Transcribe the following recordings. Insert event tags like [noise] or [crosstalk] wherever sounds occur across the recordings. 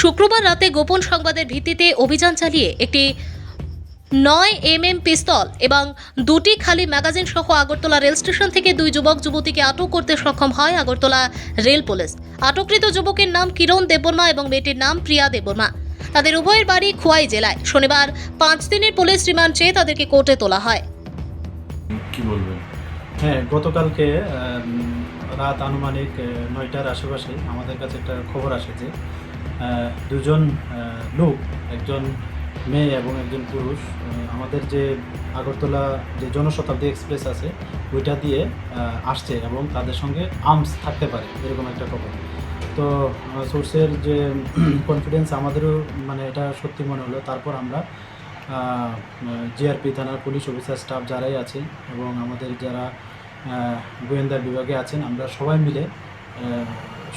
শুক্রবার রাতে গোপন সংবাদের ভিত্তিতে অভিযান চালিয়ে একটি নয় এম এম পিস্তল এবং দুটি খালি ম্যাগাজিন সহ আগরতলা রেল স্টেশন থেকে দুই যুবক যুবতীকে আটক করতে সক্ষম হয় আগরতলা রেল পুলিশ। আটককৃত যুবকের নাম কিরণ দেববর্মা এবং মেয়েটির নাম প্রিয়া দেববর্মা। তাদের উভয়ের বাড়ি খোয়াই জেলায়। শনিবার পাঁচ দিনের পুলিশ রিমান্ড চেয়ে তাদেরকে কোর্টে তোলা হয়। কি বলবেন? হ্যাঁ গতকালকে রাত আনুমানিক নয়টার আশেপাশে আমাদের কাছে একটা খবর আসে যে দুজন লোক, একজন মেয়ে এবং একজন পুরুষ আমাদের যে আগরতলা যে জনশতাব্দী এক্সপ্রেস আছে, ওইটা দিয়ে আসছে এবং তাদের সঙ্গে আর্মস থাকতে পারে, এরকম একটা খবর। তো সোর্সের যে [clears throat] কনফিডেন্স আমাদেরও মানে এটা সত্যি মনে হলো। তারপর আমরা জিআরপি থানার পুলিশ অফিসার স্টাফ যারাই আছে এবং আমাদের যারা গোয়েন্দা বিভাগে আছেন, আমরা সবাই মিলে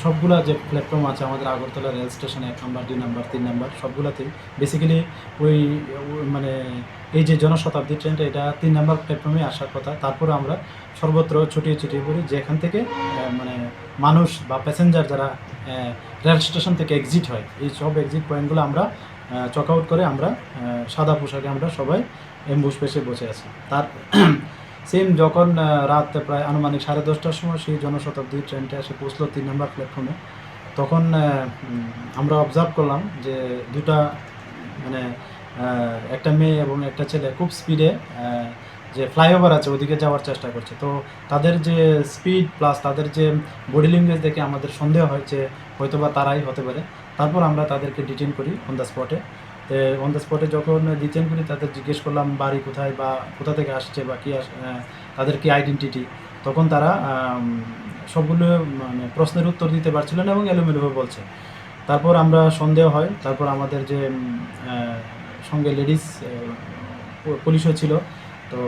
সবগুলা যে প্ল্যাটফর্ম আছে আমাদের আগরতলা রেল স্টেশনে এক নম্বর, দুই নাম্বার, তিন নাম্বার, সবগুলাতেই বেসিক্যালি ওই মানে এই যে জনশতাব্দী ট্রেনটা এটা তিন নাম্বার প্ল্যাটফর্মে আসার কথা। তারপরে আমরা সর্বত্র ছুটিয়ে ছুটিয়ে পড়ি। যেখান থেকে মানে মানুষ বা প্যাসেঞ্জার যারা রেল স্টেশন থেকে এক্সিট হয়, এই সব এক্সিট পয়েন্টগুলো আমরা চক আউট করে আমরা সাদা পোশাকে আমরা সবাই এম্বুস পেশে বসে আছি। তার সেম যখন রাত প্রায় আনুমানিক সাড়ে দশটার সময় সেই জনশতাব্দী ট্রেনটা এসে পৌঁছলো তিন নম্বর প্ল্যাটফর্মে তখন আমরা অবজার্ভ করলাম যে দুটা মানে একটা মেয়ে এবং একটা ছেলে খুব স্পিডে যে ফ্লাইওভার আছে ওদিকে যাওয়ার চেষ্টা করছে। তো তাদের যে স্পিড প্লাস তাদের যে বডি ল্যাঙ্গুয়েজ দেখে আমাদের সন্দেহ হয় যে হয়তোবা তারাই হতে পারে। তারপর আমরা তাদেরকে ডিটেন করি অন দ্য স্পটে অন দ্য স্পটে যখন ডিটেন করি তাদের জিজ্ঞেস করলাম, বাড়ি কোথায় বা কোথা থেকে আসছে বা কী তাদের কী আইডেন্টিটি তখন তারা সবগুলো মানে প্রশ্নের উত্তর দিতে পারছিল না এবং এলোমেলোভাবে বলছে। তারপর আমরা সন্দেহ হয়, তারপর আমাদের যে সঙ্গে লেডিস পুলিশও ছিল। তো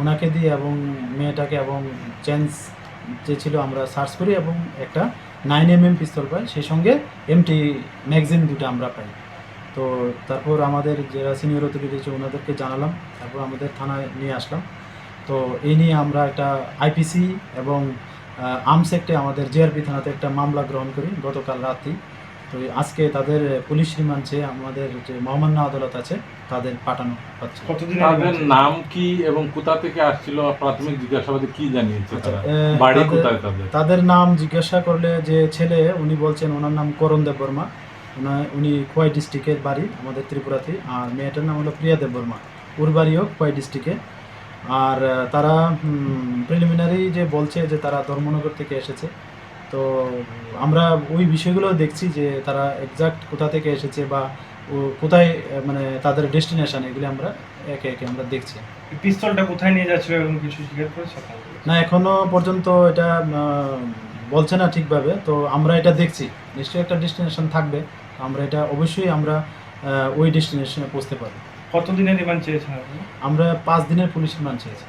ওনাকে দিয়ে এবং মেয়েটাকে এবং চেঞ্জ যে ছিল, আমরা সার্চ করি এবং একটা নাইন এম এম পিস্তল পাই। সেই সঙ্গে এমটি ম্যাগজিন দুটো আমরা পাই। তো তারপর আমাদের যারা সিনিয়র অথরিটি আছে ওনাদেরকে জানালাম। তারপর আমাদের থানায় নিয়ে আসলাম। তো এই নিয়ে আমরা একটা আইপিসি এবং আর্মস একটে আমাদের জিআরপি থানাতে একটা মামলা গ্রহণ করি গতকাল রাতেই তো আজকে তাদের পুলিশ রিমান্ডে আমাদের যে মহামান্য আদালত আছে তাদের পাঠানো হচ্ছে। তাদের নাম কি এবং কোথা থেকে আসছিল প্রাথমিক জিজ্ঞাসাবাদে কি জানিয়েছে আচ্ছা, বাড়ি তাদের- কোথায় তাদের? তাদের নাম জিজ্ঞাসা করলে যে ছেলে উনি বলছেন ওনার নাম করণ দেব বর্মা। উনি খোয়াই ডিস্ট্রিক্টের বাড়ি আমাদের ত্রিপুরাতে আর মেয়েটার নাম হলো প্রিয়া দেব বর্মা। ওর বাড়িও খোয়াই ডিস্ট্রিক্টে আর তারা প্রিলিমিনারি যে বলছে যে তারা ধর্মনগর থেকে এসেছে তো আমরা ওই বিষয়গুলো দেখছি যে তারা এক্সাক্ট কোথা থেকে এসেছে বা ও কোথায় মানে তাদের ডেস্টিনেশন এগুলি আমরা একে একে আমরা দেখছি। পিস্তলটা কোথায় নিয়ে যাচ্ছিল এরকম কিছু স্বীকার করেছে না এখনও পর্যন্ত এটা বলছে না ঠিকভাবে তো আমরা এটা দেখছি। নিশ্চয়ই একটা ডেস্টিনেশন থাকবে। আমরা এটা অবশ্যই আমরা ওই ডেস্টিনেশনে পৌঁছতে পারব। কতদিনের রিমান্ড চেয়েছেন আমরা পাঁচ দিনের পুলিশ রিমান্ড চেয়েছি।